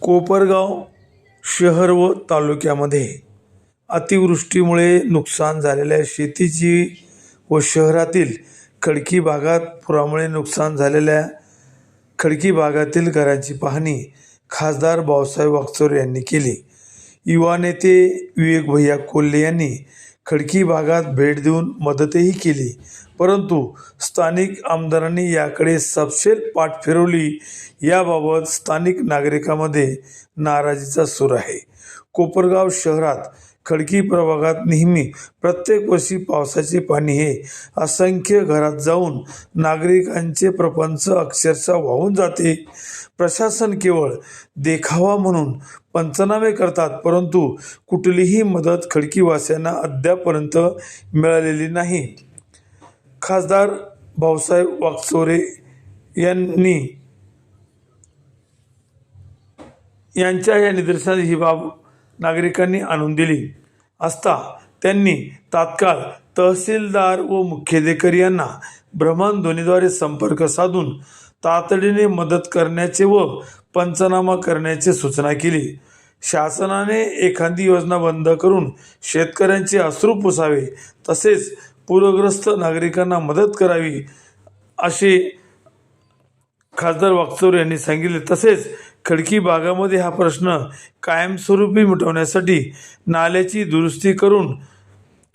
कोपरगाव शहर व तालुक्यामध्ये अतिवृष्टीमुळे नुकसान झालेल्या शेतीची व शहरातील खडकी भागात पुरामुळे नुकसान झालेल्या खडकी भागातील घरांची पाहणी खासदार भाऊसाहेब वाकचोर यांनी केली. युवा नेते विवेक भैया कोल्हे यांनी खडकी भागात भेट देऊन मदतही केली. परंतु स्थानिक आमदारांनी याकडे सपशेल पाठ फिरवली. याबाबत स्थानिक नागरिकांमध्ये नाराजीचा सूर आहे. कोपरगाव शहरात खडकी प्रभागात नेहमी प्रत्येक वर्षी पावसाचे पाणी हे असंख्य घरात जाऊन नागरिकांचे प्रपंच अक्षरशः वाहून जाते. प्रशासन केवळ देखावा म्हणून पंचनामे करतात परंतु कुठलीही मदत खडकीवासियांना अद्यापर्यंत मिळालेली नाही. खासदार भाऊसाहेब वाकचोरे यांनी यांच्या या निदर्शनात ही बाब नागरिकांनी आणून दिली. असता त्यांनी तात्काळ तहसीलदार व मुख्याधिकारी यांना भ्रमणध्वनीद्वारे संपर्क साधून तातडीने मदत करण्याचे व पंचनामा करण्याची सूचना केली. शासनाने एखादी योजना बंद करून शेतकऱ्यांचे अश्रू पुसावे तसेच पूरग्रस्त नागरिकांना मदत करावी असे खासदार वाकचोर यांनी सांगितले तसेच खडकी भागामध्ये हा प्रश्न कायमस्वरूपी मिटवण्यासाठी नाल्याची दुरुस्ती करून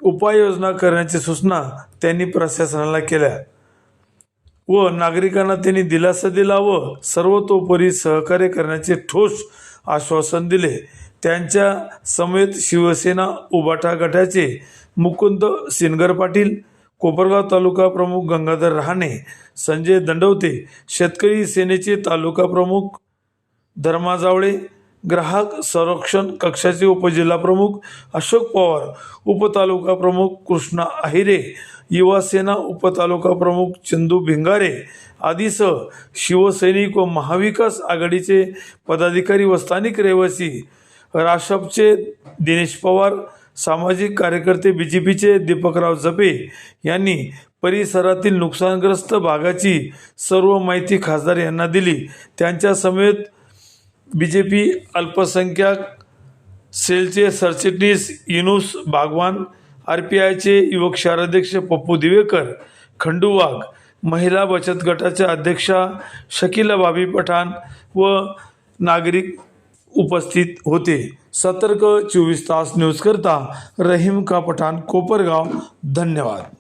उपाययोजना करण्याची सूचना त्यांनी प्रशासनाला केल्या व नागरिकांना त्यांनी दिलासा दिला व सर्वतोपरी सहकार्य करण्याचे ठोस आश्वासन दिले. त्यांच्या समेत शिवसेना उबाटा गटाचे मुकुंद सिनगर पाटील कोपरगाव तालुका प्रमुख गंगाधर रहाणे संजय दंडवते शेतकरी सेनेचे तालुका प्रमुख धर्मा जावळे ग्राहक संरक्षण कक्षाचे उपजिल्हा प्रमुख अशोक पवार उपतालुका प्रमुख कृष्णा आहिरे युवासेना उपतालुका प्रमुख चंदू भिंगारे आदीसह शिवसैनिक व महाविकास आघाडीचे पदाधिकारी व स्थानिक रहिवासी राशपचे दिनेश पवार सामाजिक कार्यकर्ते बी जे पीचे दीपकराव जपे यांनी परिसरातील नुकसानग्रस्त भागाची सर्व माहिती खासदार यांना दिली. त्यांच्या समेत बी जे पी अल्पसंख्याक सेलचे सरचिटणीस युनुस भागवान आर पी आयचे युवक शहराध्यक्ष पप्पू दिवेकर खंडू वाघ महिला बचत गटाच्या अध्यक्षा शकीला बाबी पठाण व नागरिक उपस्थित होते. सतर्क चोवीस तास न्यूज़ करता रहीम का पठान कोपरगाव। धन्यवाद।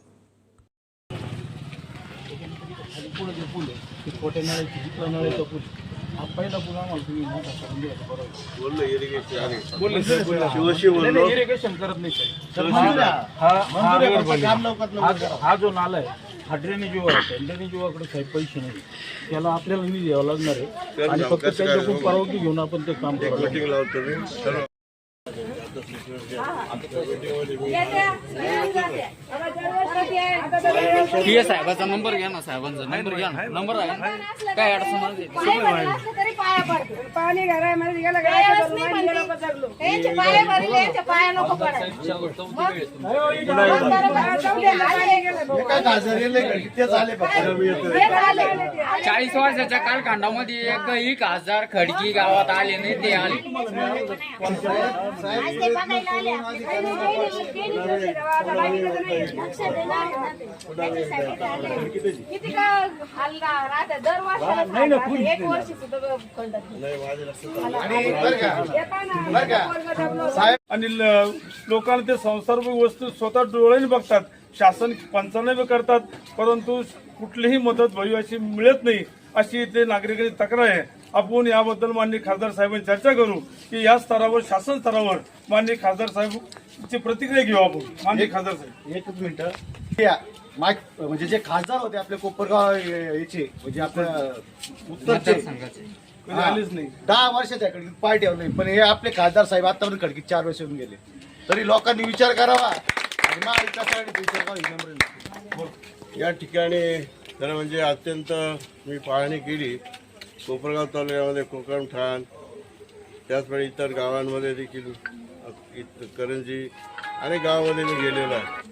पहिला पूल आम्हाला तुम्ही मोठा करून द्यायचा बरोबर बोललो इरिगेशन आहे. बोलले सर शिवशी बोललो. इरिगेशन करत नाही सर. हा हा- हा- हा जो नाला आहे हा ड्रेनेज विभाग आहे. ड्रेनेज विभागाकडे साहेब पैसे नाही. त्याला आपल्याला निधी द्यावा लागणार आहे. आणि फक्त त्यांच्याकडून परवानगी घेऊन आपण ते काम करू. मीटिंग लावतो मी. सर्व पी ए साहेबाचा नंबर घ्या ना साहेबांचा नंबर घ्या ना नंबर आहे? काय अडचण नाही पाणी गेलं चाळीस वर्षाच्या कालखंडामध्ये एक एक हजार खडकी गावात आले नाही ते आले किती का हल्ला दर वर्षाला एक वर्ष सुद्धा आणि लोकांना ते संसर्ग वस्तू स्वतः डोळ्याने बघतात. शासन पंचनामे करतात परंतु कुठलीही मदत भविष्याची अशी मिळत नाही अशी ते नागरिकांची तक्रार आहे. आपण याबद्दल माननीय खासदार साहेबांनी चर्चा करू की या स्तरावर शासन स्तरावर माननीय खासदार साहेबची प्रतिक्रिया घेऊ आपण. माननीय खासदार साहेब. एकच मिनिट. माईक म्हणजे जे खासदार होते आपले कोपरगाव याचे म्हणजे आपल्या उत्तरचे. आलीच नाही. दहा वर्षाच्या खडकीत पाय ठेवलं पण हे आपले खासदार साहेब आतापर्यंत खडकीत चार वर्ष होऊन गेले. तरी लोकांनी विचार करावा. आणि महाविकासासाठी विचार करावा ही नम्र विनंती. या ठिकाणी खरं म्हणजे अत्यंत मी पाहणी केली. कोपरगाव तालुक्यामध्ये कोकण ठाण त्याचप्रमाणे इतर गावांमध्ये देखील इत- करंजी अनेक गावामध्ये मी गेलेलो आहे.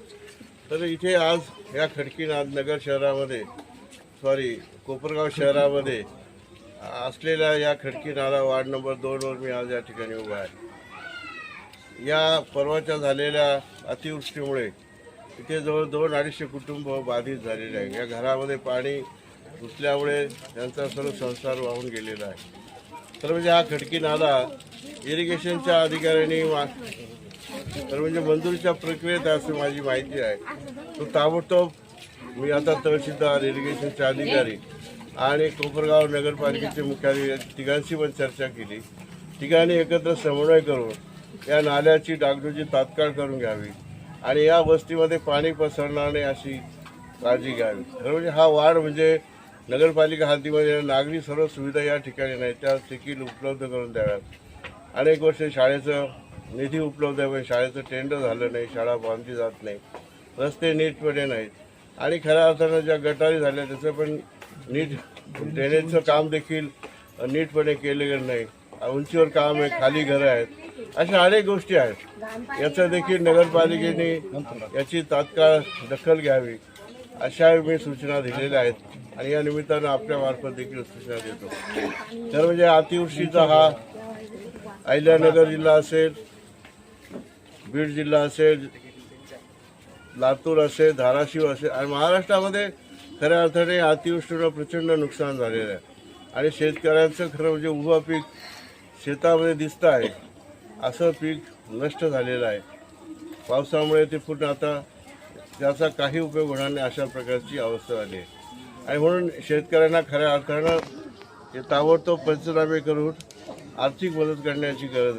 तर इथे आज या खडकीनाथ नगर शहरामध्ये सॉरी कोपरगाव शहरामध्ये असलेल्या या खडकी नाला वार्ड नंबर दोनवर मी आज या ठिकाणी उभा आहे. या परवाच्या झालेल्या अतिवृष्टीमुळे इथे जवळ दोन अडीचशे कुटुंब बाधित झालेले आहे या घरामध्ये पाणी घुसल्यामुळे त्यांचा सर्व संसार वाहून गेलेला आहे. तर म्हणजे हा खडकी नाला इरिगेशनच्या अधिकाऱ्यांनी तर म्हणजे मंजुरीच्या प्रक्रियेत असं माझी माहिती आहे. तो ताबडतोब मी आता तहसीलदार इरिगेशनचे अधिकारी आणि कोपरगाव नगरपालिकेचे मुख्यालय तिघांशी पण चर्चा केली. तिघांनी एकत्र समन्वय करून या नाल्याची डागडुजी तात्काळ करून घ्यावी आणि या वस्तीमध्ये पाणी पसरणार नाही अशी काळजी घ्यावी. खरं म्हणजे हा वाढ म्हणजे नगरपालिका हद्दीमध्ये नागरी सर्व सुविधा या ठिकाणी नाही त्या देखील उपलब्ध करून द्याव्यात. अनेक वर्ष शाळेचं निधी उपलब्ध आहे पण शाळेचं टेंडर झालं नाही शाळा बांधली जात नाही. रस्ते नीटपणे नाहीत. आणि खऱ्या अर्थानं ज्या गटारी झाल्या त्याचं पण नीट ड्रेनेजचं काम देखील नीटपणे केलेलं नाही. उंचीवर काम आहे खाली घरं आहेत. अशा अनेक गोष्टी आहेत. याचं देखील नगरपालिकेने याची तात्काळ दखल घ्यावी अशा मी सूचना दिलेल्या आहेत. आणि या निमित्तानं आपल्या मार्फत देखील सूचना देतो. तर म्हणजे अतिवृष्टीचा हा अहिल्यानगर जिल्हा असेल बीड जिल्हा असेल लातूर असेल धाराशिव असेल आणि महाराष्ट्रामध्ये खऱ्या अर्थाने अतिवृष्टीनं प्रचंड नुकसान झालेलं आहे. आणि शेतकऱ्यांचं खरं म्हणजे उभं पीक शेतामध्ये दिसतं आहे. असं पीक नष्ट झालेलं आहे. पावसामुळे ते पूर्ण आता त्याचा काही उपयोग होणार नाही अशा प्रकारची अवस्था झाली आहे. आणि म्हणून शेतकऱ्यांना खऱ्या अर्थानं हे ताबडतोब पंचनामे करून आर्थिक मदत करण्याची गरज आहे.